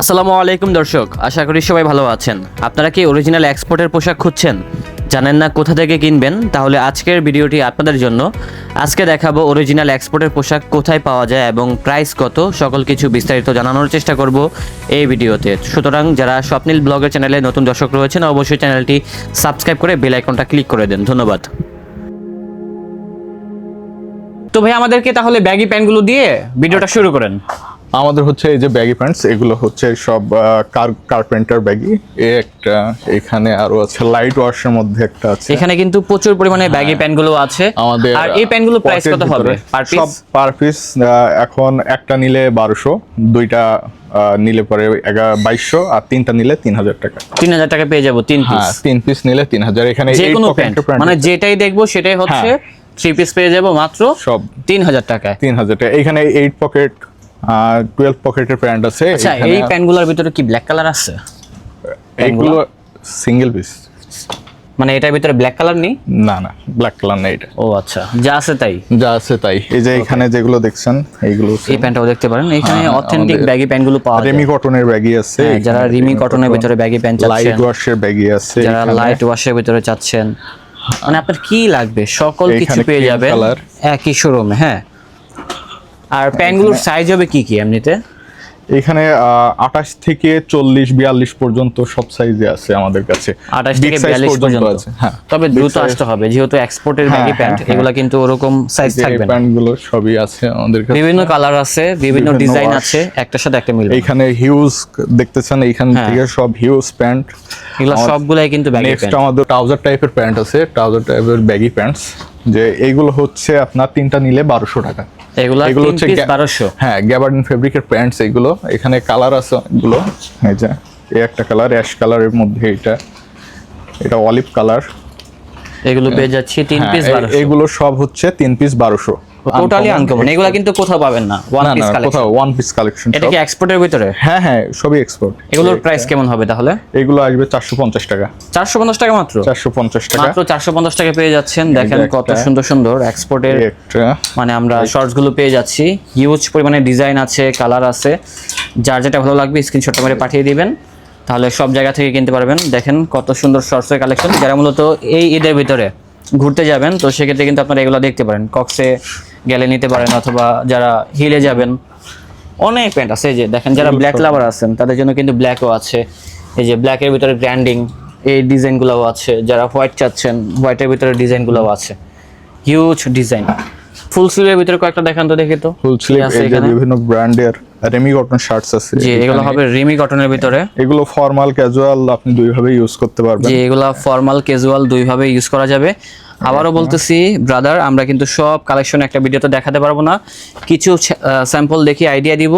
আসসালামু আলাইকুম দর্শক, আশা করি সবাই ভালো আছেন। আপনারা কি অরিজিনাল এক্সপোর্টের পোশাক খুঁজছেন? জানেন না কোথা থেকে কিনবেন? তাহলে আজকের ভিডিওটি আপনাদের জন্য। আজকে দেখাবো অরিজিনাল এক্সপোর্টের পোশাক কোথায় পাওয়া যায় এবং প্রাইস কত, সকল কিছু বিস্তারিত জানানোর চেষ্টা করব এই ভিডিওতে। সুতরাং যারা স্বপ্নিল ব্লগের চ্যানেলে নতুন দর্শক রয়েছেন, অবশ্যই চ্যানেলটি সাবস্ক্রাইব করে বেল আইকনটা ক্লিক করে দেন। ধন্যবাদ। তো ভাই, আমাদেরকে তাহলে ব্যাগি প্যান্টগুলো দিয়ে ভিডিওটা শুরু করেন। আমাদের হচ্ছে এই যে ব্যাগি প্যান্টস এগুলো হচ্ছে সব কার কার্পেন্টার ব্যাগি এ একটা এখানে আরও আছে লাইট ওয়াশের মধ্যে একটা আছে। এখানে কিন্তু প্রচুর পরিমাণে ব্যাগি প্যান্টগুলো আছে। আমাদের আর এই প্যান্টগুলো প্রাইস কত হবে? পার সব পিস পার পিস এখন একটা নিলে বারোশো দুইটা আহ, নিলে পরে বাইশশো আর তিনটা নিলে তিন হাজার টাকা। তিন হাজার টাকা পেয়ে যাব তিন পিস হ্যাঁ তিন পিস নিলে তিন হাজার এখানে যে কোনো প্যান্ট মানে যেটাই দেখব সেটাই হচ্ছে হ্যাঁ। থ্রি পিস পেয়ে যাব মাত্র সব। তিন হাজার টাকায়। তিন হাজার টাকা। এখানে এইট পকেট টুয়েলভ পকেটের প্যান্ট আছে আচ্ছা এখানে এই প্যান্টগুলোর ভিতরে কি ব্ল্যাক কালার আছে? এইগুলো সিঙ্গেল পিস মানে এটার ভিতরে ব্ল্যাক কালার নেই? না না ব্ল্যাক কালার না এটা। ও আচ্ছা যা আছে তাই? যা আছে তাই। এই যে এখানে যেগুলো দেখছেন এইগুলো এই প্যান্টটাও দেখতে পারেন। এখানে হ্যাঁ, অথেন্টিক আমাদের ব্যাগি প্যান্টগুলো পাওয়া যায়। রেমি কটনের ব্যাগি আছে যারা রিমি কটনের ভিতরে ব্যাগি প্যান্ট লাইট চাচ্ছেন। ওয়াশের ব্যাগি আছে যারা লাইট ওয়াশের ভিতরে চাচ্ছেন। মানে আপনার কি লাগবে? সকল কিছু পেয়ে যাবেন। একই শোরুমে হ্যাঁ। আর প্যান্টগুলোর সাইজ হবে কি কি এমনিতে? এখানে আঠাশ থেকে চল্লিশ বিয়াল্লিশ পর্যন্ত সব সাইজে আছে আমাদের কাছে। আঠাশ থেকে বিয়াল্লিশ পর্যন্ত আছে হ্যাঁ। তবে দ্রুত আসতে হবে যেহেতু এক্সপোর্টের ব্যাগি প্যান্ট। এগুলা কিন্তু ওরকম সাইজ থাকবে প্যান্টগুলো সবই আছে আমাদের কাছে। বিভিন্ন কালার আছে বিভিন্ন ডিজাইন আছে একটার সাথে একটা মিলবে এখানে হিউজ দেখতেছেন এইখান হ্যাঁ। থেকে সব হিউজ প্যান্ট এগুলো সবগুলাই কিন্তু ব্যাগি প্যান্ট নেক্সট আমাদের ট্রাউজার টাইপের প্যান্ট আছে ট্রাউজার টাইপের ব্যাগি প্যান্টস যে এইগুলো হচ্ছে আপনার তিনটা নিলে বারোশো টাকা। এগুলো এগুলো হচ্ছে বারোশো। হ্যাঁ গ্যাবার্ডিন ফেব্রিকের প্যান্টস এগুলো। এখানে কালার আছে এগুলো। এই যে এই একটা কালার অ্যাশ কালারের মধ্যে এটা। এটা অলিভ কালার এগুলো পেয়ে যাচ্ছি তিন পিস এগুলো সব হচ্ছে তিন পিস বারোশো। টোটালি আনকমন এগুলো কিন্তু কোথাও পাবেন না। ওয়ান পিস কালেকশন কোথাও ওয়ান পিস কালেকশন এটা কি এক্সপোর্টের ভিতরে? হ্যাঁ হ্যাঁ সবই এক্সপোর্ট এগুলোর প্রাইস কেমন হবে তাহলে? এগুলো আসবে চারশো পঞ্চাশ টাকা। চারশো পঞ্চাশ টাকা মাত্র? চারশো পঞ্চাশ টাকা। মাত্র চারশো পঞ্চাশ টাকা পেয়ে যাচ্ছেন। দেখেন কত সুন্দর সুন্দর এক্সপোর্টের মানে আমরা শর্টসগুলো পেয়ে যাচ্ছি। হিউজ পরিমাণে ডিজাইন আছে কালার আছে। যার যেটা ভালো লাগবে স্ক্রিনশটটা মেরে পাঠিয়ে দিবেন। তাহলে সব জায়গা থেকে কিনতে পারবেন। দেখেন কত সুন্দর শর্টসের কালেকশন যারা মূলত এই ঈদের ভিতরে ঘুরতে যাবেন তো সেক্ষেত্রে কিন্তু আপনারা এগুলো দেখতে পারেন। কক্সে গেলে নিতে পারেন অথবা যারা হিলে যাবেন অনেক প্যান্ট আছে এই যে দেখেন যারা ব্ল্যাক লাভার আছেন তাদের জন্য কিন্তু ব্ল্যাকও আছে। এই যে ব্ল্যাকের ভিতরে গ্র্যান্ডিং এই ডিজাইনগুলোও আছে। যারা হোয়াইট চাচ্ছেন হোয়াইটের ভিতরে ডিজাইনগুলোও আছে। হিউজ ডিজাইন ফুল স্লিভের ভিতরে কয়েকটা দেখান তো দেখি তো। ফুল স্লিভ আছে এই যে এখানে? বিভিন্ন ব্র্যান্ডের রেমি কটন শার্টস আছে। জি এগুলো হবে রেমি কটনের ভিতরে। এগুলো ফর্মাল ক্যাজুয়াল আপনি দুইভাবে ইউজ করতে পারবেন। যে এগুলো ফর্মাল ক্যাজুয়াল দুই ভাবে ইউজ করা যাবে। আবারও বলতেছি ব্রাদার আমরা কিন্তু সব কালেকশন একটা ভিডিওতে দেখাতে পারব না। কিছু স্যাম্পল দেখি আইডিয়া দিব।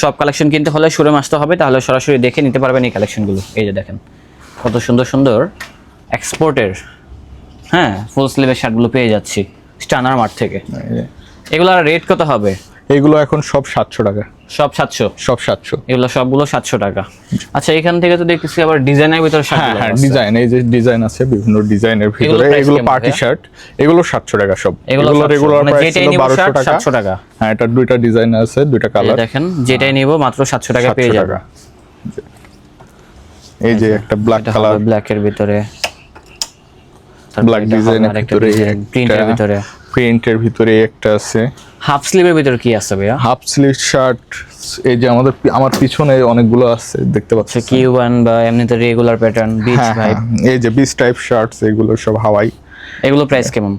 সব কালেকশন কিনতে হলে শোরুম আসতে হবে তাহলে সরাসরি দেখে নিতে পারবেন এই কালেকশনগুলো এই যে দেখেন কত সুন্দর সুন্দর এক্সপোর্টের হ্যাঁ ফুল স্লিভের শার্টগুলো পেয়ে যাচ্ছি। স্টানার মার্ট থেকে। এগুলোর রেট কত হবে? এগুলো এখন সব সাতশো টাকা। সব সাতশো? সব সাতশো। এগুলো সবগুলো সাতশো টাকা। আচ্ছা এখান থেকে তো দেখতেছি আবার ডিজাইনের ভিতরে হ্যাঁ শার্টগুলো হ্যাঁ ডিজাইন এই যে ডিজাইন আছে বিভিন্ন ডিজাইনের ভিতরে এগুলো পার্টি শার্ট এগুলো সাতশো টাকা সব। এগুলো এগুলো 700 রেগুলার মানে প্রাইস ছিল নিব বারোশো টাকা। 700 টাকা। হ্যাঁ এটা দুইটা ডিজাইন আছে দুইটা এই কালার দেখেন যেটাই নিব মাত্র সাতশো টাকা পেয়ে সাতশো যাবে এই যে একটা ব্ল্যাক কালার ব্ল্যাকের ভিতরে। ব্ল্যাক ডিজাইনের ভিতরে প্রিন্টের ভিতরে। প্রিন্টের ভিতরে একটা আছে। হাফ স্লিভের ভিতরে কি আছে ভাইয়া? হাফ স্লিভ শার্ট এই যে আমাদের আমার পিছনে অনেকগুলো আছে দেখতে পাচ্ছি কিউ ওয়ান বা এমনিতে রেগুলার প্যাটার্ন বিচ ভাই এই যে বিচ টাইপ শার্টস এগুলো সব হাওয়াই। এগুলো প্রাইস কেমন?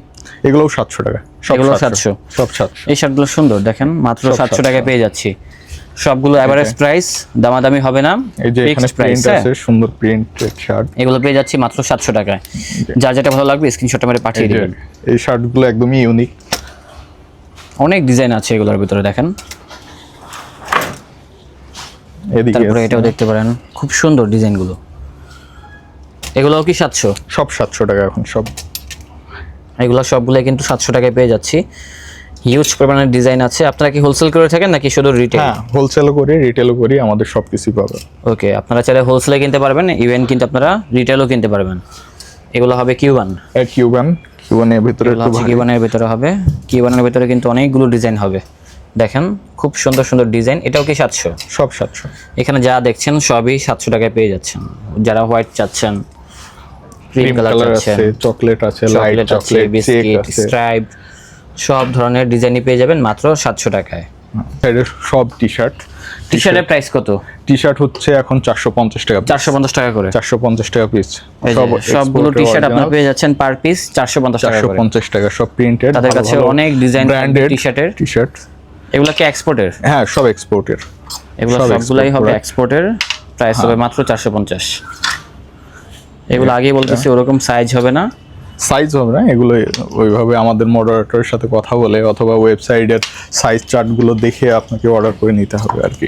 এগুলো সাতশো টাকা। সব এগুলো 700 700 সব সাতশো। এই শার্টগুলো সুন্দর দেখেন মাত্র সাতশো 700 টাকায় পেয়ে যাচ্ছি। সবগুলো এভারেজ প্রাইস দামাদামি হবে না এই যে এখানে প্রিন্ট আছে সুন্দর প্রিন্টেড শার্ট এগুলো পেয়ে যাচ্ছি মাত্র সাতশো টাকায়। যা যেটা ভালো লাগবে স্ক্রিনশটটা মেরে পাঠিয়ে দিবেন। এই শার্টগুলো একদমই ইউনিক অনেক ডিজাইন আছে এগুলোর ভিতরে দেখেন। এদিকে তারপরে এটাও দেখতে পারেন খুব সুন্দর ডিজাইনগুলো এগুলোও কি সাতশো? সব সাতশো টাকা এখন সব। এগুলো সবগুলো কিন্তু সাতশো টাকায় পেয়ে যাচ্ছি। হিউজ পরিমাণের ডিজাইন আছে। আপনারা কি হোলসেল করে থাকেন নাকি শুধু রিটেল হ্যাঁ হোলসেলও করি রিটেলও করি আমাদের সব কিছুই পাবে ওকে আপনারা চাইলে হোলসেলে কিনতে পারবেন ইভেন কিন্তু আপনারা রিটেলও কিনতে পারবেন। এগুলো হবে কিউবান কিউবান কিউবানের ভিতরে। কিউবানের ভিতরে হবে। কিউবানের ভিতরে কিন্তু অনেকগুলো ডিজাইন হবে। দেখেন খুব সুন্দর সুন্দর ডিজাইন এটাও কি সাতশো? সব সাতশো। এখানে যা দেখছেন সবই সাতশো টাকায় পেয়ে যাচ্ছেন। যারা হোয়াইট চাচ্ছেন ক্রিম কালার চাচ্ছেন আছে চকলেট আছে লাইট চকলেট বিস্কিট স্ট্রাইপ সব ধরনের ডিজাইনই পেয়ে যাবেন মাত্র সাতশো টাকায়। সব টি শার্ট টি শার্টের প্রাইস কত? টি শার্ট হচ্ছে এখন চারশো পঞ্চাশ টাকা চারশো পঞ্চাশ টাকা করে। চারশো পঞ্চাশ টাকা পিস সবগুলো টি শার্ট আপনারা পেয়ে যাচ্ছেন পার পিস চারশো পঞ্চাশ টাকা পঞ্চাশ টাকা সব প্রিন্টেড তাদের কাছে অনেক ডিজাইন ব্র্যান্ডেড টি শার্টের টি শার্ট এগুলো কি এক্সপোর্টের হ্যাঁ সব এক্সপোর্টের এগুলো সবগুলাই হবে এক্সপোর্টের প্রাইস হবে মাত্র চারশো পঞ্চাশ। এগুলো আগেই বলতেছি ওরকম সাইজ হবে না। সাইজ হবে না এগুলো ওইভাবে আমাদের মডারেটরের সাথে কথা বলে অথবা ওয়েবসাইটের সাইজ চার্টগুলো দেখে আপনাকে অর্ডার করে নিতে হবে আর কি।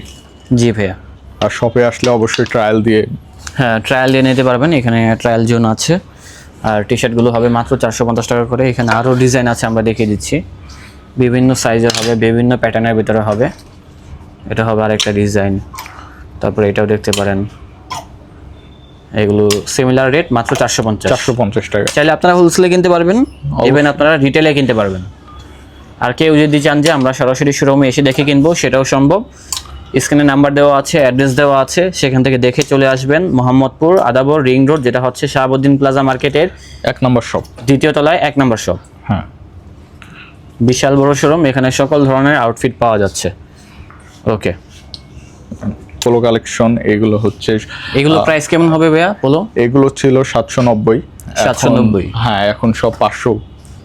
জি ভাইয়া। আর শপে আসলে অবশ্যই ট্রায়াল দিয়ে হ্যাঁ ট্রায়াল দিয়ে নিতে পারবেন এখানে ট্রায়াল জোন আছে। আর টি শার্টগুলো হবে মাত্র চারশো পঞ্চাশ টাকা করে এখানে আরও ডিজাইন আছে আমরা দেখিয়ে দিচ্ছি। বিভিন্ন সাইজের হবে বিভিন্ন প্যাটার্নের ভিতরে হবে। এটা হবে আরেকটা ডিজাইন তারপরে এটাও দেখতে পারেন। এগুলো সিমিলার রেট মাত্র চারশো পঞ্চাশ। চারশো পঞ্চাশ টাকা। চাইলে আপনারা হোলসেলে কিনতে পারবেন ইভেন আপনারা রিটেলে কিনতে পারবেন। আর কেউ যদি চান যে আমরা সরাসরি শোরুমে এসে দেখে কিনবো সেটাও সম্ভব। স্ক্রিনে নাম্বার দেওয়া আছে অ্যাড্রেস দেওয়া আছে সেখান থেকে দেখে চলে আসবেন মোহাম্মদপুর আদাবর রিং রোড যেটা হচ্ছে শাহাবুদ্দিন প্লাজা মার্কেটের এক নম্বর শপ দ্বিতীয় তলায় এক নম্বর শপ হ্যাঁ। বিশাল বড় শোরুম এখানে সকল ধরনের আউটফিট পাওয়া যাচ্ছে। ওকে পোলো কালেকশন এগুলো হচ্ছে এগুলো প্রাইস কেমন হবে ভাইয়া পোলো এগুলো ছিল সাতশো নব্বই। 790 হ্যাঁ এখন সব পাঁচশো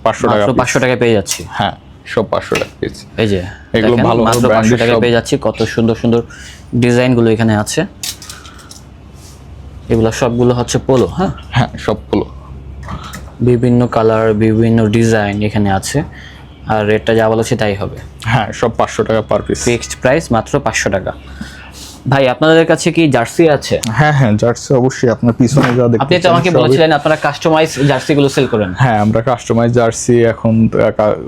পাঁচশো টাকা। পাঁচশো টাকায় পেয়ে যাচ্ছি। হ্যাঁ সব পাঁচশো টাকা পিস এই যে এগুলো ভালো মাত্র পাঁচশো branded পেয়ে যাচ্ছি কত সুন্দর সুন্দর ডিজাইনগুলো এখানে আছে। এগুলো সবগুলো হচ্ছে পোলো হ্যাঁ? হ্যাঁ সব পোলো বিভিন্ন কালার বিভিন্ন ডিজাইন এখানে আছে। আর রেটটা যা বলেছে তাই হবে। হ্যাঁ সব পাঁচশো টাকা পার পিস ফিক্সড প্রাইস মাত্র পাঁচশো টাকা। ভাই আপনাদের কাছে কি জার্সি আছে? হ্যাঁ হ্যাঁ জার্সি অবশ্যই আপনার পিছনে যা দেখতে আপনি তো আমাকে বলেছিলেন আপনারা কাস্টমাইজ জার্সিগুলো সেল করেন। হ্যাঁ আমরা কাস্টমাইজ জার্সি এখন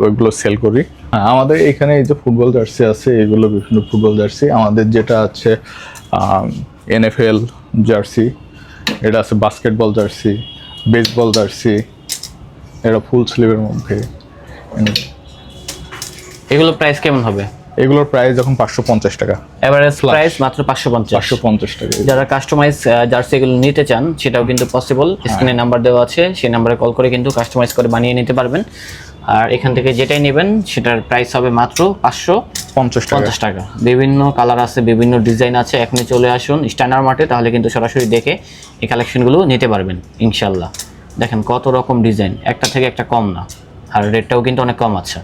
ওইগুলো সেল করি। হ্যাঁ আমাদের এখানে এই যে ফুটবল জার্সি আছে এগুলো বিভিন্ন ফুটবল জার্সি। আমাদের যেটা আছে এনএফএল জার্সি এটা আছে বাস্কেটবল জার্সি বেসবল জার্সি এটা ফুল স্লিভের মধ্যে। এগুলো প্রাইস কেমন হবে? এগুলোর প্রাইস এখন পাঁচশো পঞ্চাশ টাকা। এভারেজ প্রাইস মাত্র পাঁচশো পঞ্চাশ। পাঁচশো পঞ্চাশ টাকা। যারা কাস্টমাইজ জার্সি এগুলো নিতে চান সেটাও কিন্তু পসিবল স্ক্রিনে নাম্বার দেওয়া আছে সেই নাম্বারে কল করে কিন্তু কাস্টমাইজ করে বানিয়ে নিতে পারবেন। আর এখান থেকে যেটাই নেবেন সেটার প্রাইস হবে মাত্র পাঁচশো পঞ্চাশ টাকা। পঞ্চাশ টাকা। বিভিন্ন কালার আছে বিভিন্ন ডিজাইন আছে। এখনই চলে আসুন স্ট্যান্ডার্ড মার্টে তাহলে কিন্তু সরাসরি দেখে এই কালেকশনগুলো নিতে পারবেন ইনশাল্লাহ দেখেন কত রকম ডিজাইন একটা থেকে একটা কম না। আর রেটটাও কিন্তু অনেক কম আছে।